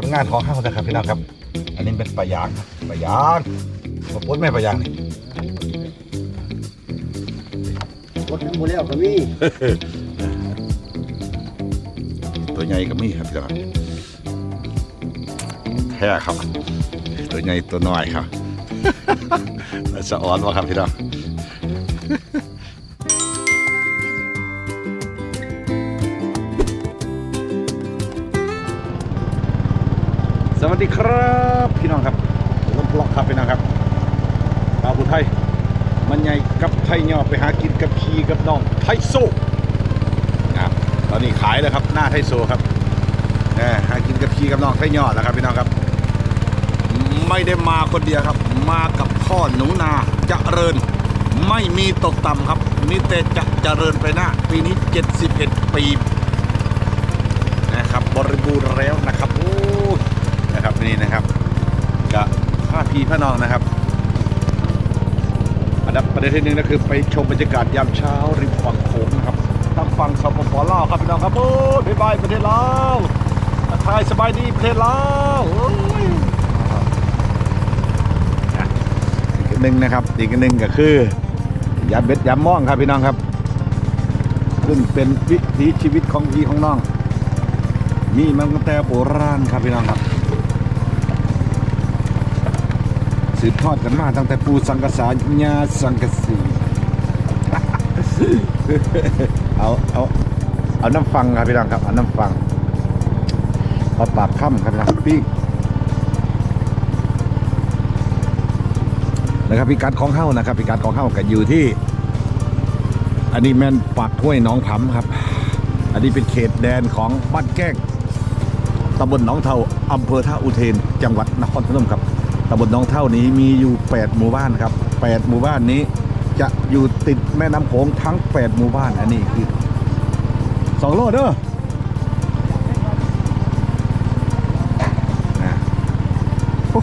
ผลงานของห้างนะครับพี่น้องครับ อันนี้เป็นปลายางครับปลายางมาปนแม่ปลายางนี่รถหมดแล้วก็มีตัวใหญ่ก็มีครับพี่น้องแท้ครับ ตัวใหญ่ตัวน้อยครับสะออนวะครับพี่น้อง วัสดีครับพี่น้องครับลมพลอกครับพี่น้องครับชาวบุไทย มันใหญ่กับไทยย่อไปหากินกับพีกับน้องไทยโซ่นะครับตอนนี้ขายแล้วครับหน้าไทยโซ่ครับแหมหากินกับพีกับน้องไทยย่อแล้วครับพี่น้องครับ ไม่ได้มาคนเดียวครับ มากับพ่อหนูนาเจริญไม่มีตกต่ำครับมีแต่จะเจริญไปหน้า ปีนี้ 71 ปีนะครับบริบูรณ์แล้วนะครับ นะครับนี่นะครับกับผ้าพีพระนองนะครับอันดับประเด็นที่หนึ่งก็คือไปชมบรรยากาศยามเช้าริมฝั่งโขงนะครับทางฝั่งสปปลาวครับพี่น้องครับโอ้ยบ๊ายบายประเทศลาวทักทายสบายดีประเทศลาวอีกหนึ่งนะครับอีกหนึ่งก็คือยามเบ็ดยามม่องครับพี่น้องครับซึ่งเป็นวิถีชีวิตของพี่ของน้อง มีมาตั้งแต่โบราณครับพี่น้องครับ สืบทอดกันมาตั้งแต่ปูสังกษาญาสังกสีเอาเอาเอาน้ำฟังครับพี่น้องครับเอาน้ำฟังเอาปากค่ำครับพี่น้องปิ้งนะครับพิกัดของเฮ้านะครับพิกัดของเฮ้าก็อยู่ที่ อันนี้แม่นปากห้วยน้องผำครับ อันนี้เป็นเขตแดนของบ้านแก้งตำบลหนองเทาอำเภอท่าอุเทน จังหวัดนครพนมครับ ตำบลน้องเท่านี้มีอยู่ 8 หมู่บ้านครับ 8 หมู่บ้านนี้จะอยู่ติดแม่น้ำโขงทั้ง 8 หมู่บ้านอันนี้คือสองโลเด้อนะโอ้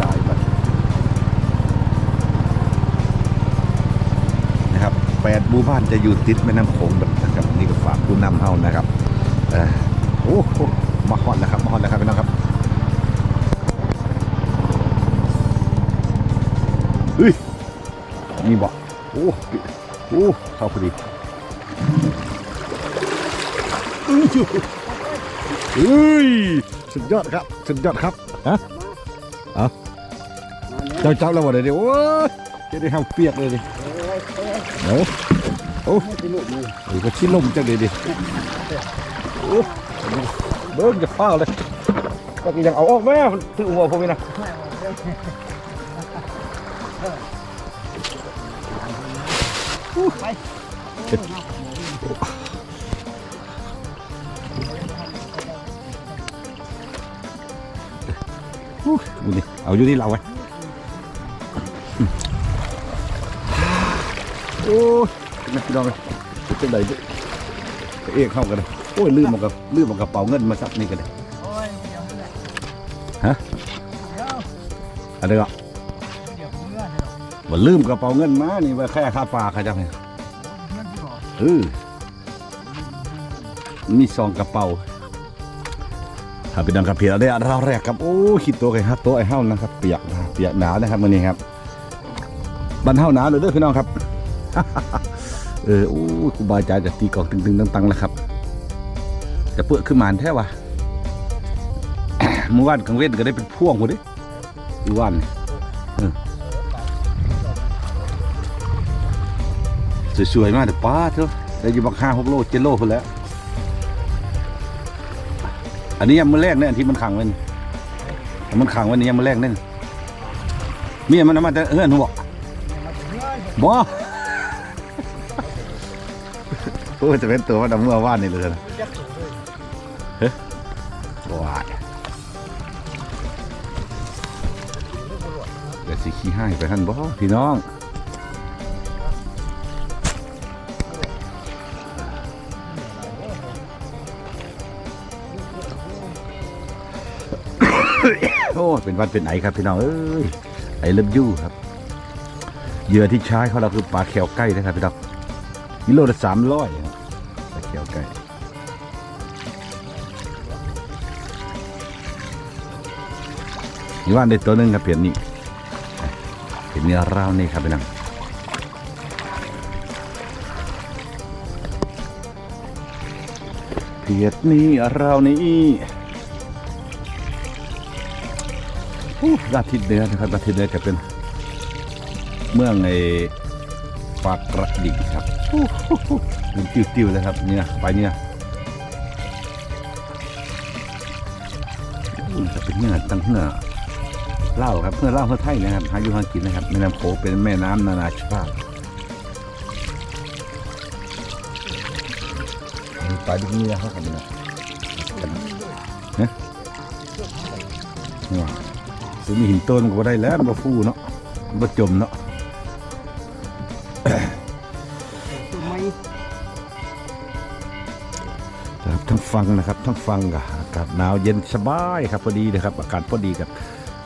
ตายบัดนะครับ8หมู่บ้านจะอยู่ติดแม่น้ำโขงแบบนะครับนี่ก็ฝากผู้นำเฮานะครับโอ้โหมาฮอดแล้วครับมาฮอดแล้วครับพี่น้องครับ นี่บ่โอ้โอ้เข้าพอดีอื้อหือเฮ้ยสุดยอดครับ สุดยอดครับฮะเอาเจ้าเจ้าแล้วบ่เดี๋ยวโอ้ยจะได้ห้าเปียกเลยดิเอ้าโอ้ยก็ชิ้นลมจังเลยดิโอ้เบิ้งจะฟ้าเลยก็ยังเอาออกแม่ถือหัวผมนี่ อู้ดูนี่เอาอยู่นี่เราไว้โอ้ยนะพี่น้องเลยเป็นไรดิเอกเข้ากันเลยโอ้ยลืมมันกับลืมมันกระเป๋าเงินมาซับนี่กันเลยฮะอะไรก็ ว่าลืมกระเป๋าเงินมา นี่ว่าแค่ค่าปลาค่ะจังเนี่ยเออมีซองกระเป๋าครับพี่น้องครับเพียได้เราแรกครับ โอ้ขีดตัวไอ้ฮัตตัวไอ้เฮ้านะครับ เปียกนะเปียกหนาวนะครับมื้อนี้ครับบันเฮ้าหนาเลยเด้อพี่น้องครับ เออโอ้ครูบาอาจารย์จะตีกองตึงๆตังๆแล้วครับจะเปื้อขึ้นมาแท้วะเมื่อวานกลางเว้นก็ได้เป็นพ่วงหมดดิอีวานนี่เสวยๆมากเดี๋ยวป้าเถอะได้อยู่บักห้าหกโลเจ็ดโลพอแล้ว อันนี้ยังมือแรกเนี่ยอันที่มันขังไว้นี่มันขังไว้นี่ยังมือแรกเนี่ยมีมันมาแต่เอื้อนหัวบ่โอ้จะเป็นตัวมันเอามื่อว่านนี่เลยนะเฮ้ยว้าเดี๋ยวสิขี้ให้ไปหันบ่พี่น้อง เป็นวันเป็นไอครับพี่น้องเอ้ยไอเลิฟยูครับเหยื่อที่ใช้เขาเราคือปลาแควใกล้นะครับพี่น้องกิโลละสามร้อยปลาแควใกล้นี่ว่าในตัวหนึงครับเพียนนี่เห็นเนื้อร่าวนี่ครับพี่น้องเพียดนี่เรานี่ อู้ราทิศเหนือนะครับราทิศเหนือจะเป็นเมืองในปากกระดิ่งครับอู้หูหูมันติ้วๆเลยครับเนี่ยไปเนี่ยอู้จะเป็นเนื้อตั้งเนื้อเล่าครับเพื่อเล่าเพื่อไทยนะครับหาอยู่หากินนะครับแม่น้ำโขงเป็นแม่น้ำนานาชาติมีปลาดุกเนื้อเขาครับเนี่ยฮะ ซื้อมีหินโต้นก็บ่ได้แล้วมันบ่ฟูเนาะมันบ่จมเนาะตัวไม้ครับทั้งฟังนะครับทั้งฟังกับอากาศหนาวเย็นสบายครับพอดีนะครับ อากาศพอดีกับ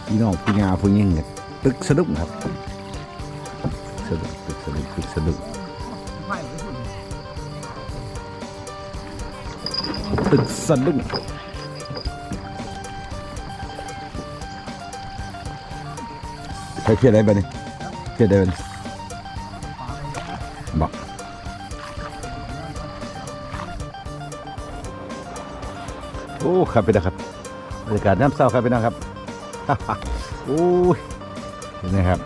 พี่น้องพี่งาพี่ยิ่งเนี่ยตึกสะดุ้งครับสะดุ้งตึกสะดุ้งตึกสะดุ้งไผ่ไปสุดตึกสะดุ้ง ใช้เพียรอะไรบ้านี่เพียรอะไรบ้านี่บอกโอ้ครับพี่นะครับบรรยากาศน้ำเศร้าครับพี่น้องครับโอ้ยนไหมครับ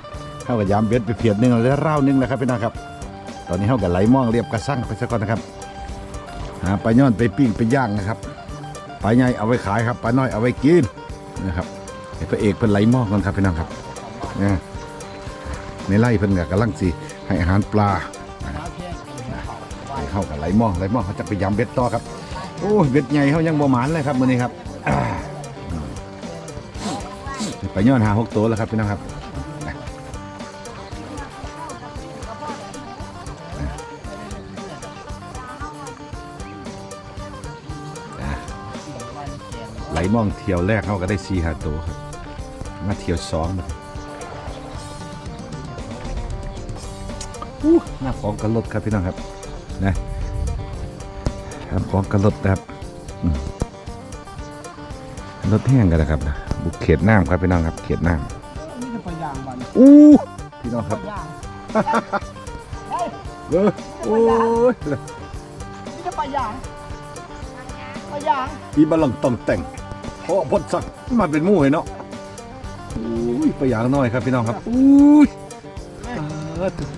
เข้ากับยามเบ็ดไปเพียดหนึ่งแล้วเล่าวนึงแล้วครับพี่น้องครับ ตอนนี้เข้ากับไหลม่องเรียบกระสั่งไปสักก่อนนะครับหาปลาย่อนไปปิ้งไปย่างนะครับปลาใหญ่เอาไว้ขายครับปลาน้อยเอาไว้กินนะครับให้พระเอกเป็นไหลม่องกันครับพี่น้องครับ เนี่ยในไร่เพิ่นกับกำลังสีให้อาหารปลาน้เผาไปเข้ากับไหลม่อไหลม่อเขาจะไปยำเบ็ดต่อครับ โอ้เบ็ดใหญ่เขายังบ่หมานเลยครับมื้อนี้ครับไปย้อนหาหกตัวแล้วครับพี่น้องครับไหลม่องเที่ยวแรกเขาก็ได้สี่หาตัวครับ มาเที่ยวสองมา อู้หน้าของกระลดครับพี่น้องครับนะหน้าของกระลดนะครับอืมรถแห้งกันนะครับนะบุกเขตน้ำครับพี่น้องครับเขตน้นี่จะไปย่างมันำอู้พี่น้องครับย่างเออโอ้ยนี่จะไปย่างไปย่างอีบาลังต้องแต่งเพราะพดสักมาเป็นหมู่เลยเนาะอุ้ยไปอย่างน้อยครับพี่น้องครับอุ้ยเ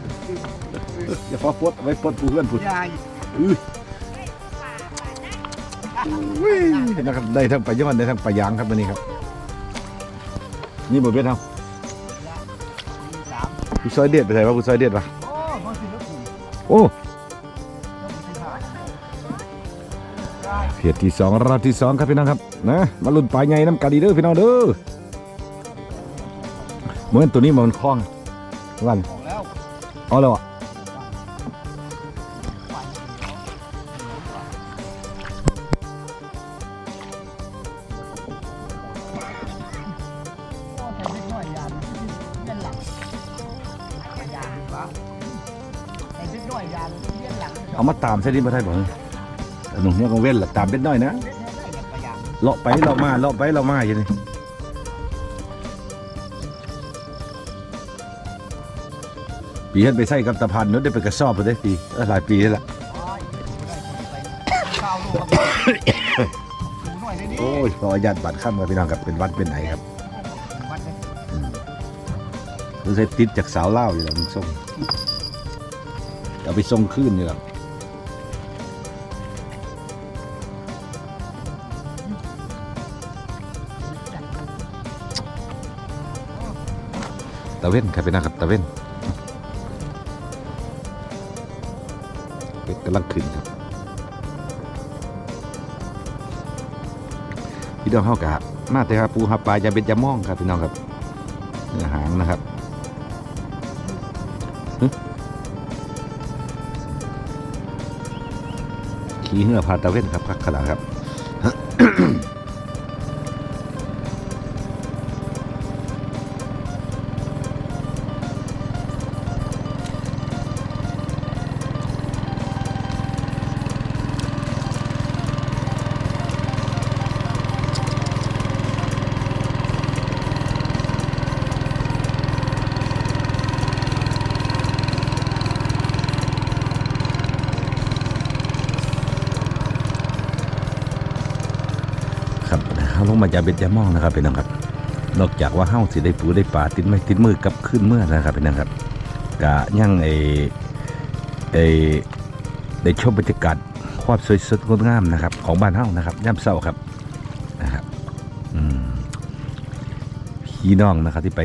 อออย่าฟ้าปดเอาไว้ปดผู้เพื่อนผู้ย่างอุ้ยอุ้ยนะครับได้ทั้งปลาย้อนได้ทั้งปลายางครับวันนี้ครับ นี่บทเบ็ดเอาสามผู้ซอยเด็ดไปไหนวะผู้ซอยเด็ดวะโอ้พอสิแล้วคุณโอ้ต้องไปถ่ายเพียรที่สองรอบที่สองครับพี่น้องครับนะมาลุ้นปลาใหญ่น้ำกาดีเด้อพี่น้องเด้อเหมือนตัวนี้มันคล้องวันออกแล้วเอาแล้วอะ เอามาตามเส้นนี้มาได้บ่หนุ่มเนี่ยก็เว้นหละตามเป็นน้อยนะเล็กน้อยได้ไปย่างเลาะไปเลาะมาเลาะไปเลาะมาอย่างนี้ปีเฮ็ดไปใส่กับตะพันนุชได้ไปกระสอบไปได้ปีหลายปีแล้วล่ะข้าวลูกครับสูงหน่อยได้ดิโอ้ยพอญาตบัตรข้ามกับพี่น้องครับเป็นวัดเป็นไหนครับวัดเลยรู้สึกติดจากสาวเล่าอยู่แล้วมึงส่งเอาไปส่งขึ้นอยู่แล้วตะ เว้นครับพี่น้องครับตะเว้นเป็ดกำลังขึ้นครับพี่น้องเข้ากะมาแต่ครับปูหาปลาอย่าเป็นอยามองครับพี่น้องครับเนื้อหางนะครับขี่เหือพาตะเว้นครับพักขนาดครับ เฮาลงมาจากเบ็ดยามองนะครับพี่น้องครับ นอกจากว่าเฮ้าสิได้ปูได้ปลาติดไม้ติดมือกับขึ้นเมื่อนะครับพี่น้องครับกะยังไอไอได้ชมบรรยากาศความสวยสดงดงามนะครับ ของบ้านเฮ้านะครับย่ำเศร้าครับนะครับพี่น้องนะครับที่ไป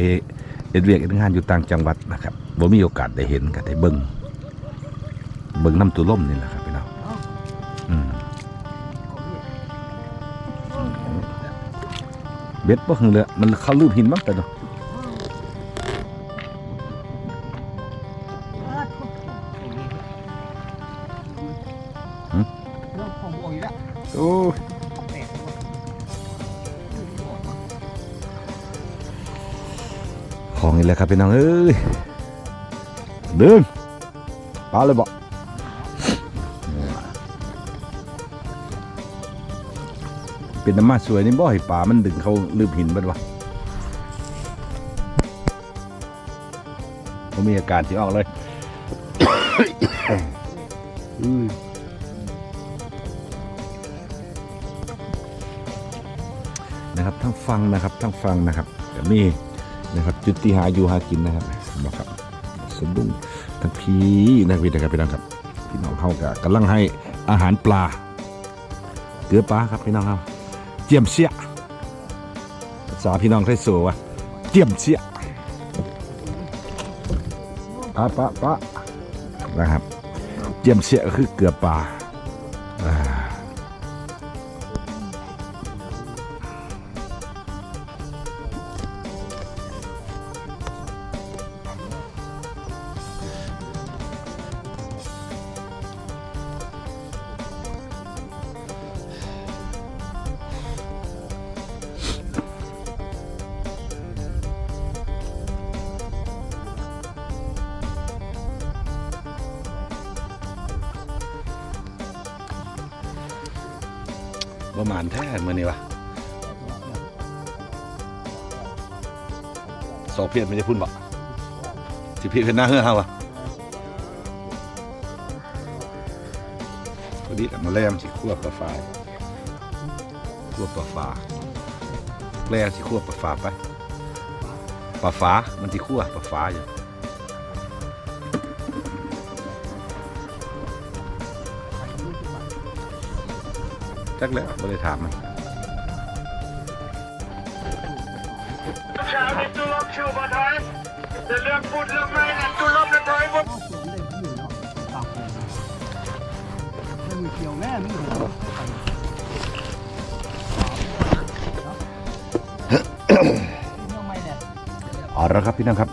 เอ็ดเวียกเอ็ดงานอยู่ต่างจังหวัดนะครับบ่มีโอกาสได้เห็นก็ได้เบิ่งเบิ่งน้ำตัวล่มนี่แหละ เบ็ดบ่หึงเลยมันเข้าลืบหินบ้างแต่เนาะเรื่องของโอยละโอ้ยแตกหมดของอีกแล้วครับพี่น้องเอ้ยเดินปลาเลยบอก เป็นน้ำมาสวยนี่บ่ให้ปลามันดึงเขาลืบหินบัดวะผมมีอาการที่ออกเลยนะครับทั้งฟังนะครับทั้งฟังนะครับแต่มีนะครับจุดที่หาอยู่หากินนะครับบอกครับสะดุ้งทันพีนะครับพี่นะครับพี่น้องครับพี่น้องเข้ากะกำลังให้อาหารปลาเกลือปลาครับพี่น้องครับ เจียมเสียภาษาพี่น้องไทยโซวะเจียมเสียปะปะปะนะครับ เจียมเสียก็คือเกลือปลา ประมาณแท้เมื่อนี้วะสอบเพียรไม่ได้พุ่นบอกสิพี่เป็นหน้าเฮือเฮาวะพอดีแต่มาแลมสิคั่วปลาฝายคั่วปลาฝาแลมสิคั่วปลาฝาไปปลาฝามันสิคั่วปลาฝาอยู่ จักแล้วไม่ได้ถามมันเช้านี้ตุลบชูบะทอยจะเรื่องพูดเรื่องไม่นะตุลบนะทอยหมดเอาส่วนเลยที่อยู่เนาะปากเลยไม่มีเกี่ยวแม่มีหัวเรื่องไม่เนี่ยเอาละครับพี่น้องครับ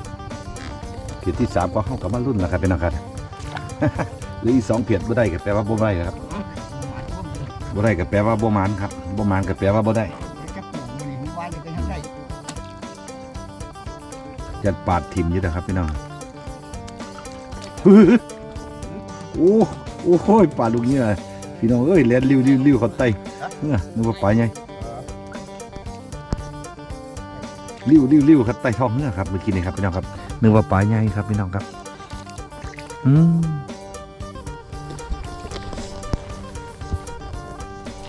เพียรที่สามก็เข้ากับมารุ่นแล้วครับพี่น้องครับหรืออีกสองเพียรบ่ได้ก็แปลว่าบ่ได้ครับ บ่ได้ก็แปลว่าบ่มานครับบ่มานก็แปลว่าบ่ได้จะปลูกมันนี่มันว่าจะไปทำได้ยันปาดถิ่มอยู่นะครับพี่น้องโอ้โอ้โห้ยปลาลูกนี้เลยพี่น้องเอ้ยเลียนริ้วริ้วริ้วเขาไตเนี่ยนึกว่าปลาไงริ้วริ้วริ้วเขาไตท้องเนี่ยครับเมื่อกี้นี่ครับพี่น้องครับนึกว่าปลาไงครับพี่น้องครับ อืม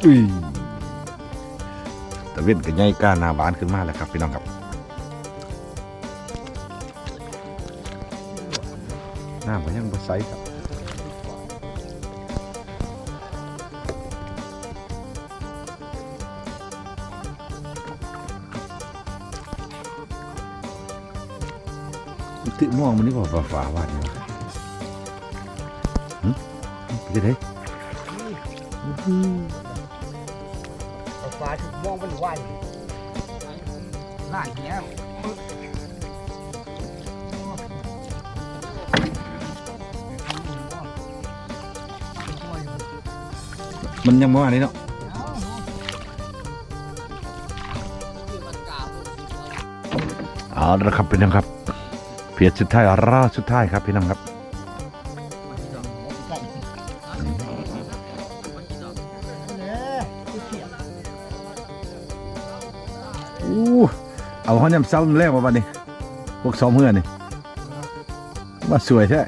อุ้ยตะเว้นกับไงก้านาบานขึ้นมาแล้วครับพี่น้องครับน้ำก็ยังบ่ใสครับติม่วงมันนี่บ่ฟ้าฟ้าวาดนี่วะหึไปได้เอาฟ้าถูก มองเป็นวันล้านเนี้ยมันยังบ่ว่านี่เนาะเอาละครับพี่น้องครับเพียรสุดท้ายรอบสุดท้ายครับพี่น้องครับ เอาห้องยำเศร้าแรกมาวันนี้พวกสองเพื่อนนี่ว่าสวยใช่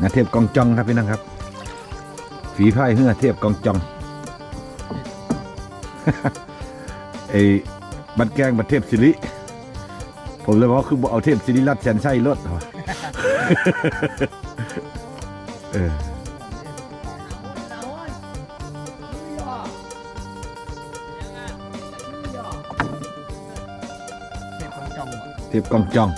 นาเทียบกองจองครับพี่น้องครับ ฝีพายเหือเทียบกองจองไอ้บันแกงบันเทพศิริผมเลยบอกว่าคือเอาเทพศิริรัตน์แสนชัยรถเหรอเอ thiệp còn tròn.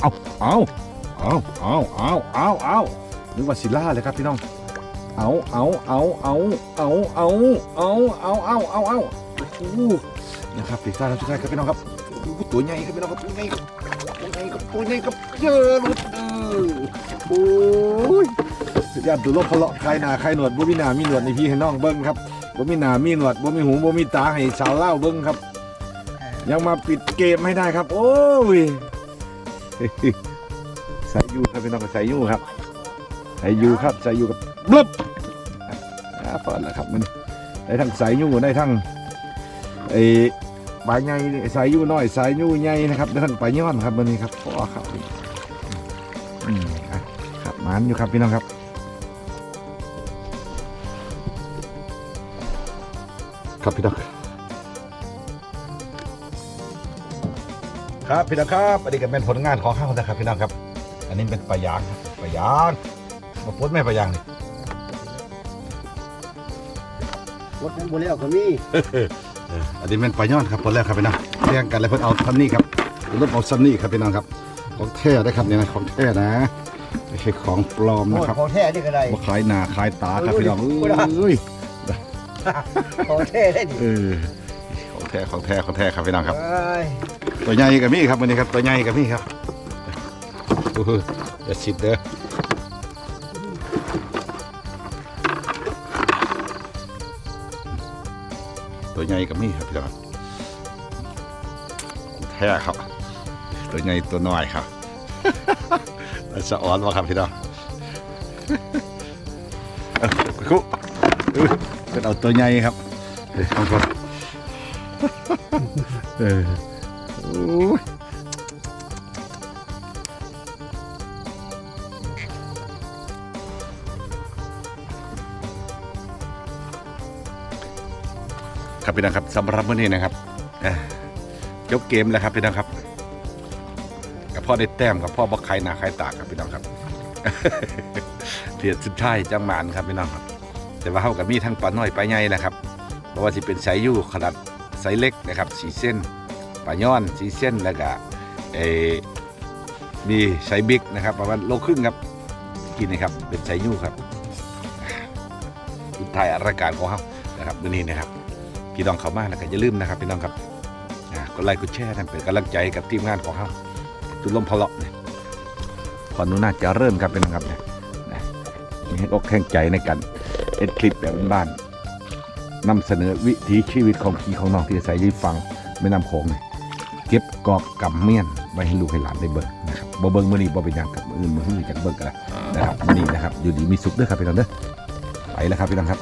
เองจองเอาเอาเอาเอาเอาเอาเอานึกว่าศิล่าเลยครับพี่น้อง เอาเอาเอาเอาเอาเอาเอาเอาเอาเอาเอาโอ้โหนะครับปีกตาแล้วทุกท่านครับพี่น้องครับตัวใหญ่ครับพี่น้องครับตัวใหญ่ครับตัวใหญ่ครับตัวใหญ่ครับเยอะหลุดเออโอ้ยสุดยอดดูโลกพะเลาะใครหนาใครหนวดบ่มีหนามีหนวดในพี่ให้น้องเบิ้งครับบ่มีหนามีหนวดบ่มีหูบ่มีตาให้สาวเล่าเบิ้งครับ ยังมาปิดเกมให้ได้ครับ โอ้ย ใส่ยูครับพี่น้องใส่ยูครับใส่ยูครับใส่ยูกับบลึบอ่าเปิดแล้วครับมันได้ทั้งใส่ยูได้ทั้งไอ้ปลาใหญ่นี่ใส่ยูน้อยใส่ยูใหญ่นะครับได้ทั้งปลาย้อนครับมันนี้ครับพ่อครับอืมครับมันอยู่ครับพี่น้องครับครับพี่น้อง ครับพี่น้องครับอันนี้ก็เป็นผลงานของข้าวนะครับพี่น้องครับ อันนี้เป็นปลายางครับปลายางมาพูดแม่ปลายางนี่รถนั้นบนแล้วก็มีเอออันนี้เป็นปลายอนครับผลแรกครับพี่น้องเรียงกันเลยเพิ่นเอาทันนี่ครับรถเอาซันนี่ครับพี่น้องครับ ของแท้ได้ครับเนี่ยนะของแท้นะไม่ใช่ของปลอมโอ้นะยครับของแท้นี่ก็ได้มาขายหนาขายตาครับพี่น้องเอ้ยของแท้ได้ดิเออของแท้ของแท้ของแท้ครับพี่น้องครับเอ้ย ตัวใหญ่กับมี่ครับวันนี้ครับตัวใหญ่กับมี่ครับโอ้โหอย่าชิดเด้อตัวใหญ่กับมี่ครับพี่น้องแท้ครับ ตัวใหญ่ตัวน้อยครับแล้วสะอ้อนวะครับพี่น้องเอ้าคุเอ้ยเป็นเอาตัวใหญ่ครับเฮ้ยเอาก่อนเออโอ้ย ครับพี่น้องครับสำหรับวันนี้นะครับเอ่อจบเกมแล้วครับพี่น้องครับกับพ่อได้แต้มกับพ่อบักไข่หนาไข่ตากครับพี่น้องครับเทียดสุดท้ายจังหมานครับพี่น้องครับ แต่ว่าเขากับมีทั้งปลาน้อยปลาใหญ่นะครับเพราะว่าสิเป็นไซส์ยู่ขนาดไซส์เล็กนะครับสีเส้น ปลาย้อนสีเส้นแล้วก็เอมีไซบิ๊กนะครับประมาณโลครึ่งครับ กินนะครับเป็นไซยูครับสุท้ายรายการของเขานะครับวันนี้นะครับ พี่น้องเขามากแล้วก็อย่าลืมนะครับพี่น้องครับกดไลค์กดแชร์นั่นเป็นกำลังใจกับทีมงานของเขาจุดลมพลาะเนี่ยพอนุน่าจะเริ่มครับเป็นนะครับเนี่ยนะมีให้อกแข่งใจในการเอ็ดคลิปแบบบ้านนำเสนอวิถีชีวิตของพี่ของน้องที่อาศัยยี่ฟังแม่นำโขงนี่ เก็บกอกกำเมียนไว้ให้ลูกให้หลานได้เบิกนะครับบ่เบิ่งมื้อนี้บ่เป็นอย่างกับมืออื่นมื้ออื่นจักเบิกกันนะครับมื้อนี้นะครับ อยู่ดีมีสุขเด้อครับพี่น้องเด้อไปแล้วครับพี่น้องครับ